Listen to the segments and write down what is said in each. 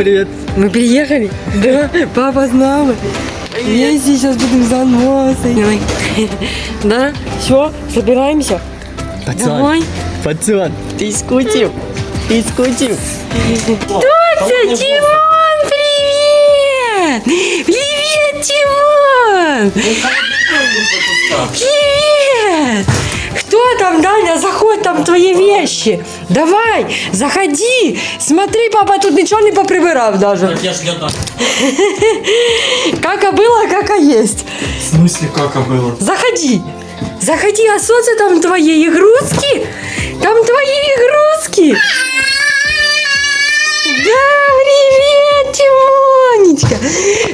Привет. Мы приехали? Да, папа нами. Вместе сейчас будем заносы. Да? Все, собираемся? Давай. Пацан, ты скучил? Ты скучил? Тося, Тимон, привет! Привет, Тимон! Привет! Кто там, Даня? Заходь, там твои вещи. Давай, заходи. Смотри, папа тут ничего не поприбирав даже. Я ж не Кака было, кака есть. В смысле, как было? Заходи. Заходи, а что это там твои игрушки? Там твои игрушки. Да, привет, Тимонечка.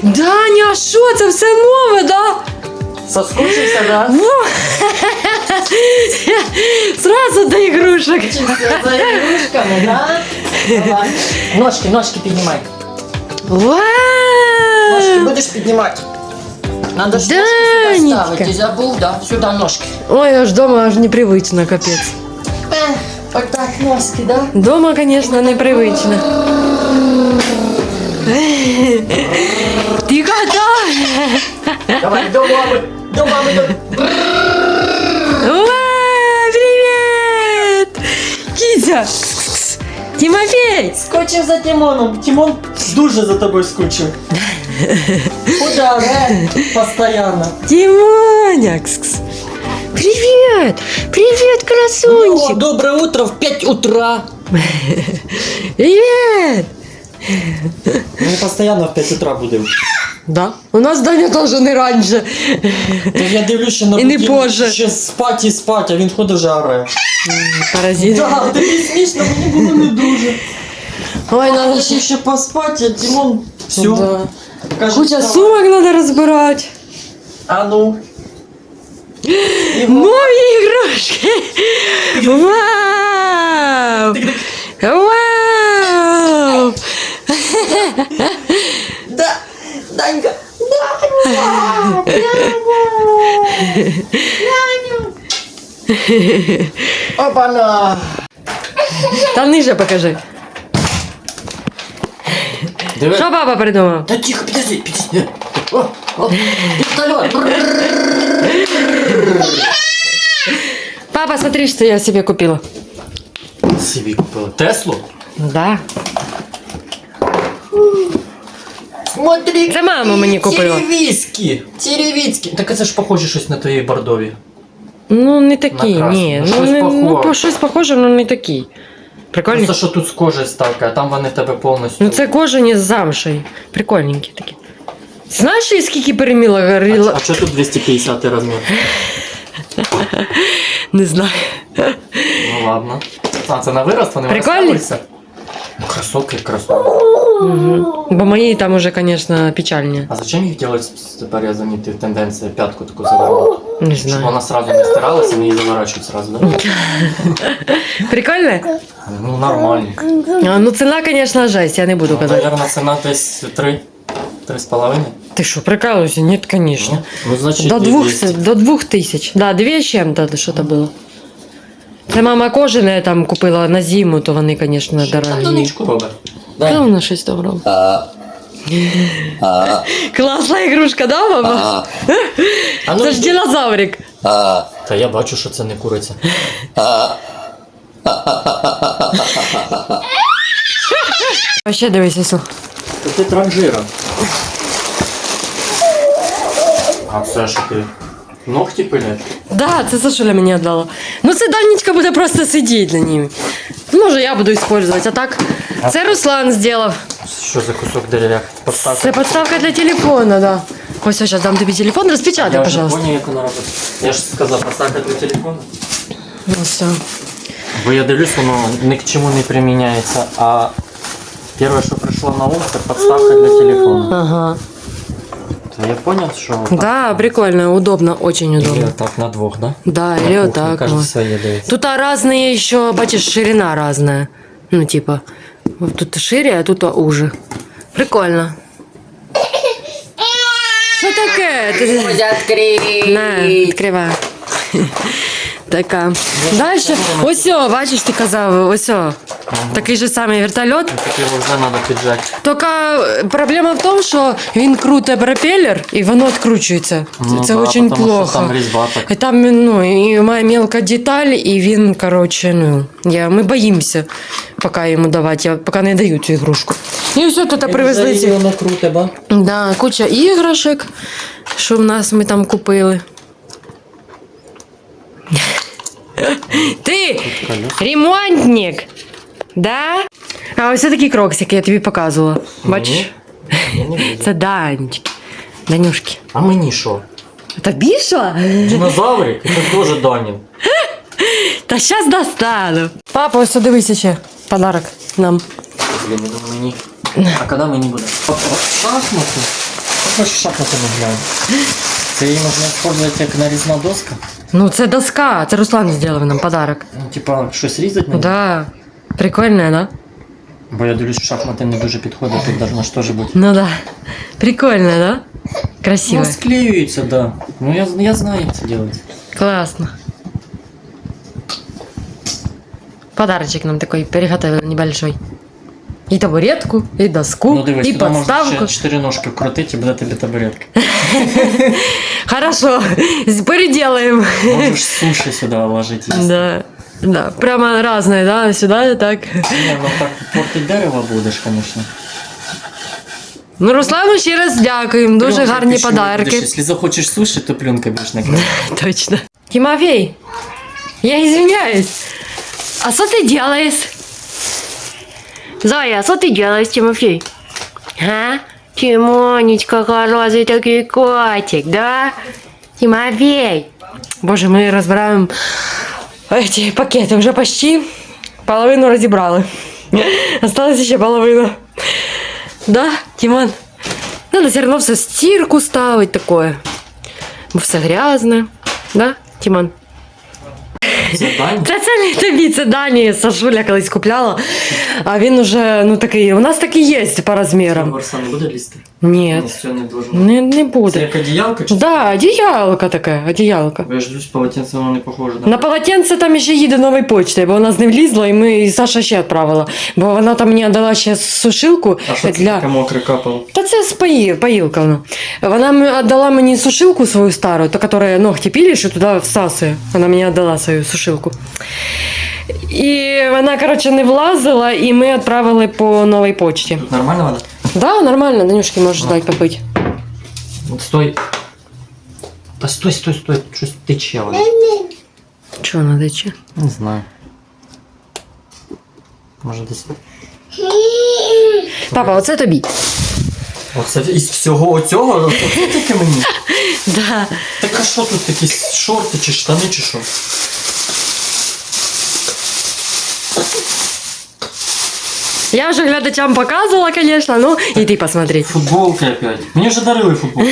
Даня, а що це все нове, да? Соскучился, да? Во! Сразу до игрушек. За игрушками, да? Давай. Ножки, ножки поднимай. Ножки Вау! будешь поднимать? Надо ж ножки Данечка. сюда ставить. Ты забыл, да? Сюда ножки. Ой, аж дома аж непривычно, капец. Вот так ножки, да? Дома, конечно, непривычно. Ты готов? Давай, до мамы. До мамы. до- Китя! Тимофей! Скучив за Тимоном. Тимон дуже за тобою скучив. Куда, да? Постоянно. Тимоня! Привет! Привет, О, красунчик! доброе утро в 5 утра. Привет! Мы постоянно в 5 утра будемо. Да, у нас Даня тоже не раніше. Я дивлюся на І не будильник, позже. Ще спать і спать, а він ходить вже оре. Паразит. Так, тобі смішно, мені було не дуже. Ой, надо хотів ще поспати, а Дімон все. Да. Каже, Куча «Вставай». сумок надо разбирать. А ну. Нові іграшки! Вау! Да, Данька. Опа-на. Та ниже покажи. Диви. Що папа придумав? Та тихо, підожди, підожди. О, о, вертольот. Папа, смотри, что я себе купила. Собі купила. Теслу? Да. Смотри. Це мама мені купила. Теревіські. Теревіцькі. Так це ж похоже щось на твоїй бордові. Ну, не такі, На красну. ні. Ну, Ну, щось не, ну, похоже. по щось похоже, але не такі. Прикольні. Просто що тут з кожи ставка, а там вони тебе повністю. Ну це кожані з замшею. Прикольненькі такі. Знаєш, я скільки переміла А, горіла? а чого тут 250 розмір? Не знаю. Ну ладно. А, це на вирост вони Прикольні? розставилися? Ну, Кросовки, кросовки. Угу. Бо мої там уже, звісно, печальні. А зачем їх делать тепер я замітив тенденція п'ятку таку завернути? Не Щоб знаю. вона сразу не стиралася, вони її заворачують сразу, да? Прикольно? Ну нормально. А, ну ціна, звісно, жесть, я не буду Ну, казати. наверное, ціна десь 3, 3,5. Ти що, прикалуєшся? Ні, звісно. Ну, значить, До двух, 200. до двух тисяч. Да, дві з чим-то що-то було. Це мама кожане там купила на зиму, то вони, звісно, Та дорогі. тоничку робить. Та вона щось добре. Класна ігрушка, да, мама? А ну, Це ж динозаврик. Та я бачу, що це не куриця. А ще дивись, Ісу. Та ти транжира. А це що ти? Ногті пилять? Да, це Сашуля мені віддала. Ну це Данечка буде просто сидіти на ними. Ну, Може, я буду використовувати, а так. Це Руслан зробив. Що за кусок дерев'я? Подставка. Це підставка для телефона, да. Ось зараз дам тобі телефон, розпечатай, Я вже пожалуйста. поняв, як вона робить. Я ж сказав, подставка для телефону. Ну, все. Бо я дивлюсь, воно ні к чому не приміняється, а перше, що прийшло на ум, це подставка для телефону. Ага. Я поняв, що Да, прикольно, удобно, очень Или удобно. так на двух, да? Да, На или вот так. Кожен вот. дивиться. Тут а, разные еще, бачишь, ширина разная. Ну, типа, вот тут шире, а тут уже. Прикольно. Что такое? Ты... Открыть. На, відкривай. Така. Далі, ось, о, бачиш, ти казав, ось. о, Такий же самий вертольот. Так вже треба піджати. Тільки е, проблема в тому, що він круте пропелер і воно відкручується. Ну Це да, дуже потому що плохо. там різьба так. І там ну, і має мелка деталь, і він, коротше, ну, я, ми боїмося, поки йому давати, я, поки не даю цю ігрушку. І все тут привезли ці. Воно круте, ба? Да, куча іграшок, що в нас ми там купили. Ти ремонтник! Да? А ось такі кроксики, я тобі показувала. Бачиш? Я не буду. Це Данечки. Данюшки. А мені що? Тобі що? Динозаврик? Це теж Данін. Та щас достану. Папа, ось дивися ще. Подарок нам. Блін, я думаю, мені. А коли мені буде? Шахмати? Хочеш шахмати не глянь. Це її можна використовувати як нарізна доска? Ну, це доска. Це Руслан зробив нам подарок. Ну, типа, щось різати мені? Да. Прикольно, да? Бо я дивлюсь, що шахмати не дуже підходять, тут должно ж теж бути. Ну да. Прикольно, да? Красиво. Ну, склеюється, да. Ну я, я знаю, як це робити. Классно. Подарочек нам такой приготовил небольшой. И табуретку, и доску, Ну дивись, и туди можна подставку. ще чотири ножки вкрутити і буде тобі табуретка. Хорошо, переделаем. Можеш суші сюди вложити. їсти. Да, да, прямо разные, да, сюда и так. Ні, ну так портить дерево будеш, звісно. Ну, Руслану ще раз дякуємо, дуже гарні подарки. Якщо захочеш суші, то плюнка більш накрити. Точно. Тимофей, я извиняюсь. А что ты делаешь? Зоя, а что ты делаешь, Тимофей? А? Тимонечка, хороший такой котик, да? Тимофей. Боже, мы разбираем эти пакеты уже почти. Половину разобрали. Осталась еще половина. Да, Тимон? Надо все равно все стирку ставить такое. Бо все грязне. Да, Тимон? Це Дані? Та це не тобі, це Дані Сашуля колись купляла. А він уже, ну такий, у нас такий є по розмірам. Барса не буде лізти? Ні, Все не должно. не, не Це буде. як одіялка чи? Да, одіялка таке, одіялка. Бо я ж дивлюсь, полотенце воно не похоже. На полотенце там ще їде нової почти, бо вона з не влізла, і ми і Саша ще відправила. Бо вона там мені дала ще сушилку А що це для. таке мокре капало? Та це з паї, поїлка вона. Вона м- віддала мені сушилку свою стару, ту, яка ногти пілиш, і туди всасує. Вона мені віддала свою сушилку. І вона, коротше, не влазила, і ми відправили по новій почті. Нормально вода? Да, нормально, Данюшки, можеш дати попити. От стой. Та стой, стой, стой, щось тече воно. Чого вона тече? Не знаю. Може десь. Папа, оце тобі. Оце із всього оцього? Оце тільки мені. Да. Так а що тут якісь шорти чи штани чи що? Я вже глядачам показувала, звісно, ну і ти посмотри. Футболки опять. Мені вже дарили футболку.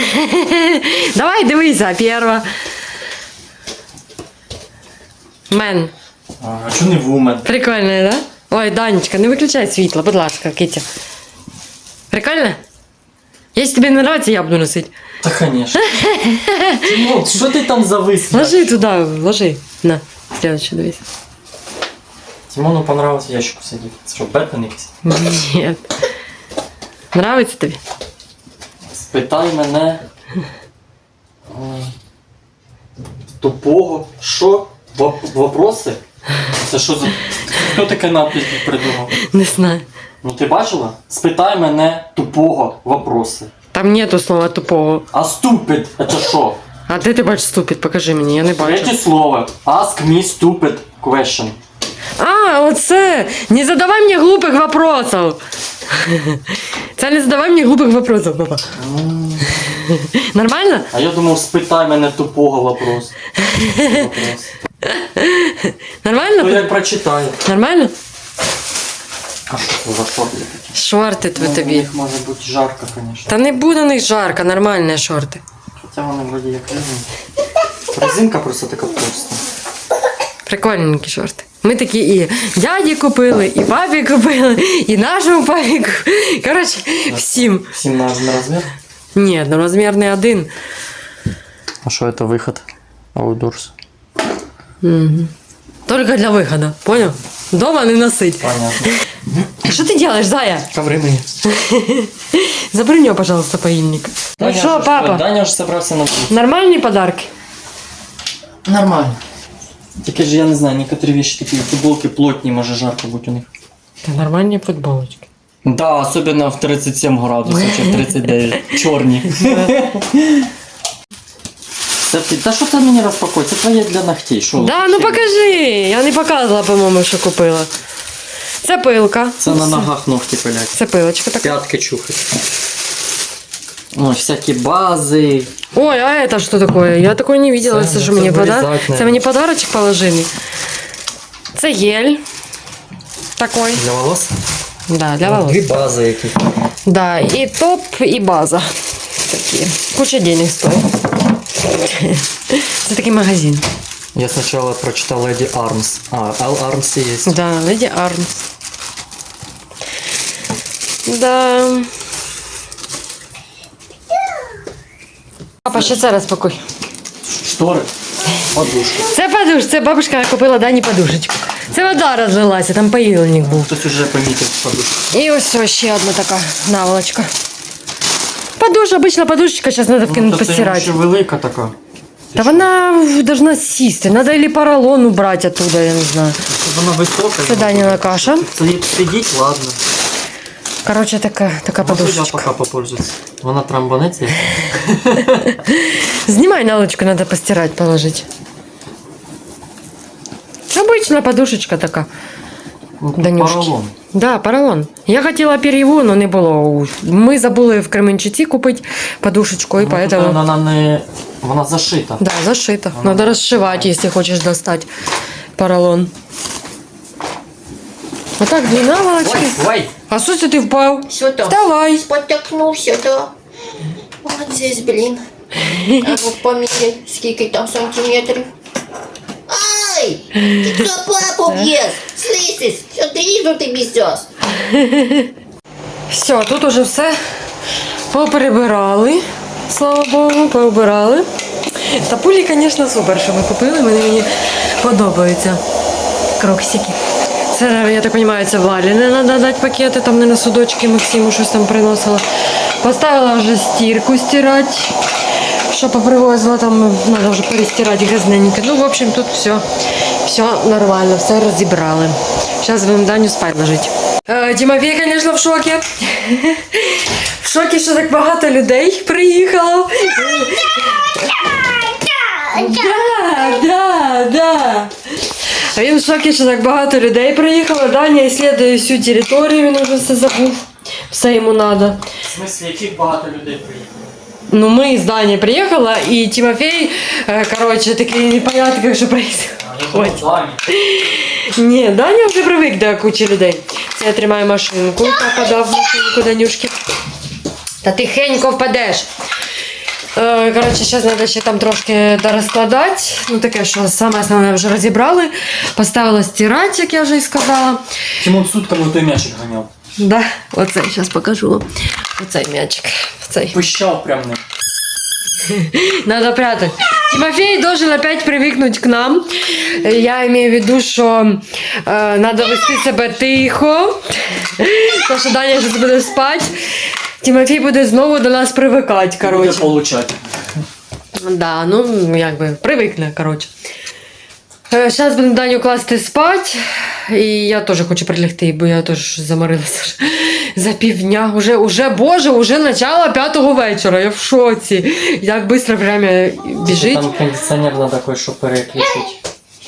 Давай дивися, перша. Мен. А чого не вумен? Прикольно, да? Ой, Данечка, не виключай світло, будь ласка, Китя. Прикольно? Якщо тобі не подобається, я буду носити. Та конечно. Ну, що ти там завис? Ложи туди, ложи. На, следующий дивись. Тимону понравилось в ящику сидіти. Це що, Бетмен якийсь? Ні. Нравиться тобі? Спитай мене. Тупого. Що? Воп- Вопроси? Це що за. Хто таке надпись придумав? Не знаю. Ну ти бачила? Спитай мене тупого вопроси. Там нету слова тупого. А stupid це що? А де ти бачиш ступід? Покажи мені, я не бачу. Третє слово. Ask me stupid question. А, оце! Не задавай мені глупих вопросов. Це не задавай мені глупих вопросов, папа. Нормально? А я думав, спитай мене тупого вопрос. Вопрос. Ну Нормально? прочитаю. Нормально? А що це за шорти такі? Шорти тв- Ну, тобі. їх може бути жарко, звісно. Та не буде у них жарко, нормальні шорти. Хоча вони вроді як резинка. Резинка просто така товста. Прикольненькі шорти. Ми такі і дяді купили, і папі купили, і нашому папі купили. Коротше, всім. Всім на один розмір. Ні, однорозмірний один. А що це виход? Outdoors. Угу. Только для выхода, понял? Дома не носить. Понятно. Что ты делаешь, Зая? Коври мені. Забери мне, пожалуйста, поильник. Ну Даня что, ж- папа, Даня ж собрався на вулицю. нормальные подарки? Нормально. Тільки ж я не знаю, некоторі вещи такі футболки плотні, може жарко бути у них. Да нормальные футболочки. Да, особенно в 37 градусів чи в 39. Чорні. Це ти- Та що ти мені розпакуй? Це твоє для ногтей. Що? Да, ну покажи. Я не показувала, по-моєму, що купила. Це пилка. Це на ногах ногті пилять. Це пилочка така. П'ятки чухать. Ой, всякі бази. Ой, а это что такое? Я такое не видела. Це- Це, це мені вирізати. Це мені подарочок положили. Це гель. Такой. Для волос? Да, для волос. Дві бази які. Да, и топ, и база. Такие. Куча денег стоит. Це такий магазин. Я спочатку прочитав Lady Arms. А, L Arms є. Да, Леди Армс. Да. Папа, ще це розпакуй. Штори. Подушка. Це подуш, це бабушка купила Дані подушечку. Це вода розлилася, там поїльник був. Хтось уже помітив подушку. І ось ще одна така наволочка. Подуш, обична подушечка, зараз треба вкинути Ну, то це велика така. Та вона должна сісти. Надо или поролон убрать оттуда, я не знаю. Вона висока. Це Даніна каша. Сидіть, ладно. Короче, така, така Можу я подушечка. поки попользуюсь. Вона трамбанеться. Знімай налочку, надо постирать, положить. Обычная подушечка така. Данюшки. Поролон. Да, поролон. Я хотіла перьеву, но не було. Ми забули в Кременчуці купити подушечку, і Ну, поэтому... тут Вона не... Вона зашита. Да, зашито. Она Надо расшивать, если хочешь достать поролон. Вот так, две наволочки. ой. А что ты впал? Що там? Вставай. Спотикнувся, да. От здесь, блін. А ну поміряй, скільки там сантиметрів. Ай! Ти що папу б'єш? Слизись, що дрізу ти бісяш? Все, тут уже все поприбирали. Слава Богу, поубирали. Та пулі, звісно, супер, що ми купили. Мені, мені подобаються кроксики. Це, я так розумію, це Валі не треба дати пакети, там не на судочки Максиму щось там приносила. Поставила вже стірку стирати. Що попривозила, там треба вже перестирати грязненько. Ну, в общем, тут все, все нормально, все розібрали. Зараз будемо Даню спать ложити. Е, Тимофій, звісно, в шокі. В шокі, що так багато людей приїхало. Да, да, да. Він в шокі, що так багато людей приїхало. Даня ісследує всю територію, він вже все забув. Все йому треба. В смысле, яких багато людей приїхало? Ну, мы с Даней приехала, и Тимофей, э, короче, такие непонятно, как что происходит. Ні, Даня вже привик до кучі людей. Це я тримаю машинку, папа дав машинку Данюшки. Та тихенько впадеш. Е, Коротше, зараз треба ще там трошки дорозкладати. Ну таке, що саме основне вже розібрали. Поставила стирати, як я вже і сказала. Тимон сутками той м'ячик ганяв. Да, оцей, зараз покажу. Оцей м'ячик. Оцей. Пищав прям не. Надо прятать. Тимофей должен опять привыкнуть к нам. Э, Я имею в виду, что э, надо вести себе тихо. Тому що Даня зараз буде спати. Тимофій буде знову до нас привикати, Буде коротше. получати. Да, ну, якби, привикне, коротше. Зараз будемо Даню класти спати. І я теж хочу прилягти, бо я теж заморилася за півдня. Уже, уже, боже, уже начало п'ятого вечора. Я в шоці. Як швидко время біжить. Там кондиціонер треба кое-що переключити.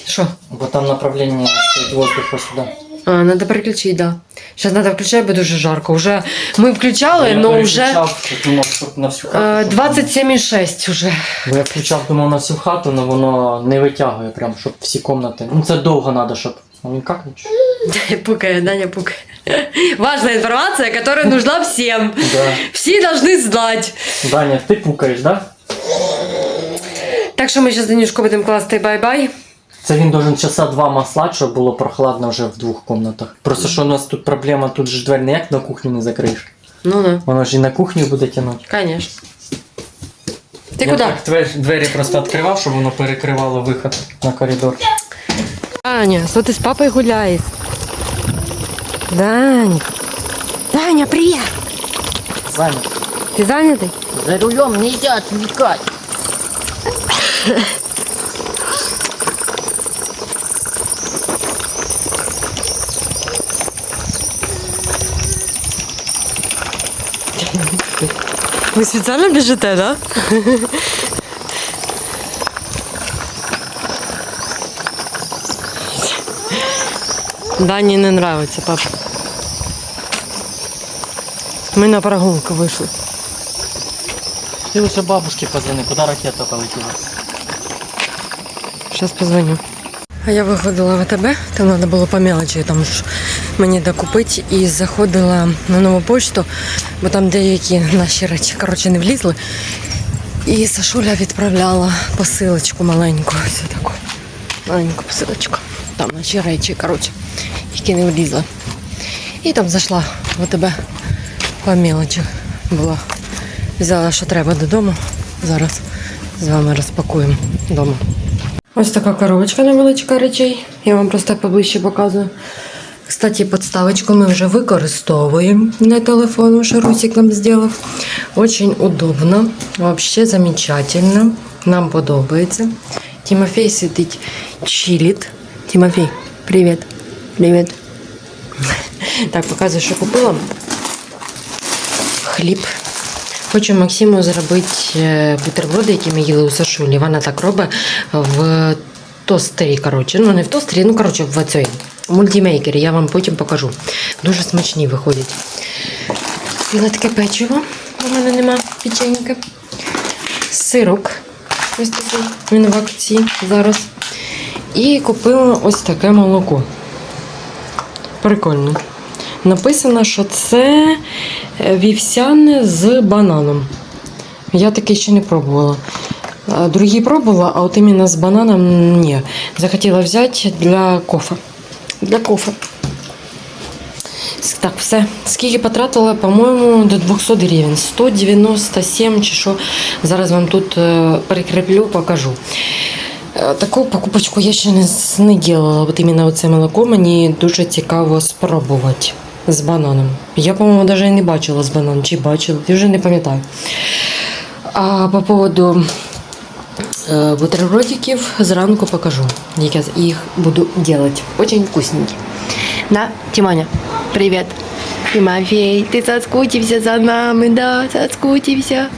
Що? Бо там направлення стоїть воздуха сюди. А, надо переключити, да. Сейчас надо включать, бо дуже жарко. Уже ми включали, Я но вже переключав, думав, щоб на всю хату. е, щоб- 27,6 уже. Бо я включав, думав на всю хату, але воно не витягує прям, щоб всі комнати. Ну це довго треба, щоб. А він як нічого? Пукає, Даня пукає. Важная информация, которая нужна всем. Да. Всі должны знать. Даня, ти пукаєш, да? Так що ми зараз Данюшку будемо класти бай-бай. Це він должен часа два маслати, щоб було прохладно вже в двох комнатах. Просто що у нас тут проблема, тут же двері ніяк на кухню не закриєш. Ну да, Воно ж і на кухню буде тягнути. конечно. Ти Я куди? так двері, двері просто відкривав, щоб воно перекривало виход на коридор. Даня, что ты с папой гуляешь? Даня. Даня, привет. Занят. Ты занятый? За рулем нельзя отвлекать. Вы специально бежите, да? Дане не нравится, папа. Мы на прогулку вышли. Ты лучше бабушке позвони, куда ракета полетела. Сейчас позвоню. А я виходила в АТБ, там треба було по мелочі там ж мені докупити і заходила на нову почту, бо там деякі наші речі коротше, не влізли. І Сашуля відправляла посилочку маленьку, ось таку маленьку посилочку. Там наші речі, коротше, які не влізли. І там зайшла в АТБ по мелочі була. Взяла, що треба додому. Зараз з вами розпакуємо вдома. Ось така коробочка невеличка речей. Я вам просто поближче показую. Кстати, подставочку ми вже використовуємо на телефон, що Русик нам зробив. Очень удобно, вообще замечательно. Нам подобається. Тимофей сидить, чилить. Тимофей, привіт. Привіт. Так, показую, що купила. Хліб. Хочу Максиму зробити е, бутерброди, які ми їли у Сашулі. Вона так робить в тостері. Коротше. Ну, не в тостері, ну коротше, в цій мультимейкері. Я вам потім покажу. Дуже смачні виходять. Купила таке печиво. У мене нема печенька. Сирок. Ось такий. Він в акції зараз. І купила ось таке молоко. Прикольно. Написано, що це е, вівсяне з бананом. Я таке ще не пробувала. Другі пробувала, а от іменно з бананом ні. Захотіла взяти для кофе. Для кофе. Так, все. Скільки потратила, по-моєму, до 200 гривень. 197 чи що. Зараз вам тут е, прикріплю, покажу. Е, Таку покупочку я ще не, не делала. От іменно оце молоко мені дуже цікаво спробувати з бананом. Я, по-моєму, навіть не бачила з бананом, чи бачила, я вже не пам'ятаю. А по поводу бутербродиків зранку покажу, як я їх буду делать. Очень вкусненькі. Да, Тиманя, привет. Тимофей, ты соскучився за нами, да, соскучился.